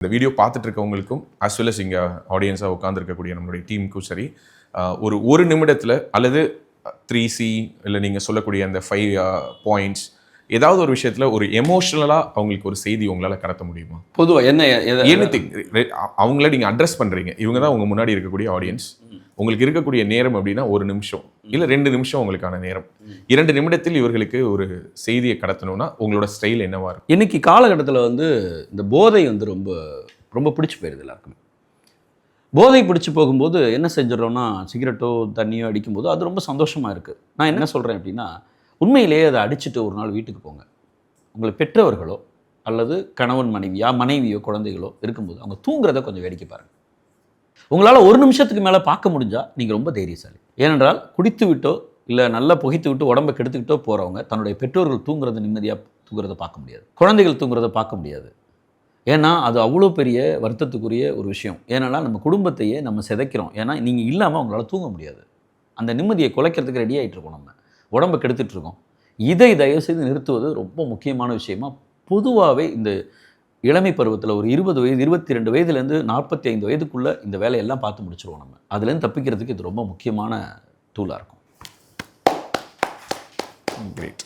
இந்த வீடியோ பார்த்துட்டு இருக்கவங்களுக்கும் as well as இங்கே ஆடியன்ஸாக உட்காந்துருக்கக்கூடிய நம்மளுடைய டீமுக்கும் சரி ஒரு ஒரு நிமிடத்தில் அல்லது த்ரீ சி இல்லை நீங்கள் சொல்லக்கூடிய அந்த ஃபைவ் பாயிண்ட்ஸ் ஏதாவது ஒரு விஷயத்தில் ஒரு எமோஷ்னலாக அவங்களுக்கு ஒரு செய்தி உங்களால் கடத்த முடியுமா? பொதுவா என்ன எதை- எனிதிங் அவங்கள நீங்கள் அட்ரஸ் பண்ணுறீங்க இவங்க தான் உங்க முன்னாடி இருக்கக்கூடிய ஆடியன்ஸ் உங்களுக்கு இருக்கக்கூடிய நேரம் அப்படின்னா ஒரு நிமிஷம். இல்லை ரெண்டு நிமிஷம் உங்களுக்கான நேரம். இரண்டு நிமிடத்தில் இவர்களுக்கு ஒரு செய்தியை கடத்தணும்னா உங்களோட ஸ்டைல் என்னவா இருக்கும்? இன்னைக்கு காலகட்டத்தில் வந்து இந்த போதை வந்து ரொம்ப ரொம்ப பிடிச்சி போயிடுது எல்லாருக்குமே. போதை பிடிச்சி போகும்போது என்ன செஞ்சிடறோம்னா சிகரெட்டோ தண்ணியோ அடிக்கும்போது அது ரொம்ப சந்தோஷமாக இருக்குது நான் என்ன சொல்கிறேன் அப்படின்னா உண்மையிலேயே அதை அடிச்சுட்டு ஒரு நாள் வீட்டுக்கு போங்க. உங்களை பெற்றவர்களோ அல்லது கணவன் மனைவியா மனைவியோ குழந்தைகளோ இருக்கும்போது அவங்க தூங்குறத கொஞ்சம் வேடிக்கை பாருங்கள் உங்களால் ஒரு நிமிஷத்துக்கு மேலே பார்க்க முடிஞ்சால் நீங்கள் ரொம்ப தைரியசாலி. ஏனென்றால் குடித்து விட்டோ இல்லை நல்லா புகைத்து விட்டு உடம்பை கெடுத்துக்கிட்டோ போகிறவங்க தன்னுடைய பெற்றோர்கள் தூங்குறத நிம்மதியாக தூங்குறத பார்க்க முடியாது. குழந்தைகள் தூங்குறத பார்க்க முடியாது. ஏன்னா அது அவ்வளோ பெரிய வருத்தத்துக்குரிய ஒரு விஷயம். ஏன்னா நம்ம குடும்பத்தையே நம்ம சிதைக்கிறோம். ஏன்னா நீங்கள் இல்லாமல் அவங்களால தூங்க முடியாது. அந்த நிம்மதியை குலைக்கிறதுக்கு ரெடி ஆகிட்டு இருக்கோம் நம்ம. உடம்பை கெடுத்துட்ருக்கோம் இதை தயவு செய்து நிறுத்துவது ரொம்ப முக்கியமான விஷயமா பொதுவாகவே இந்த இளமை பருவத்தில் ஒரு இருபது வயது இருபத்தி ரெண்டு வயதுலேருந்து நாற்பத்தி ஐந்து வயதுக்குள்ளே இந்த வேலையெல்லாம் பார்த்து முடிச்சிருவோம் நம்ம. அதுலேருந்து தப்பிக்கிறதுக்கு இது ரொம்ப முக்கியமான டூலாக இருக்கும். கிரேட்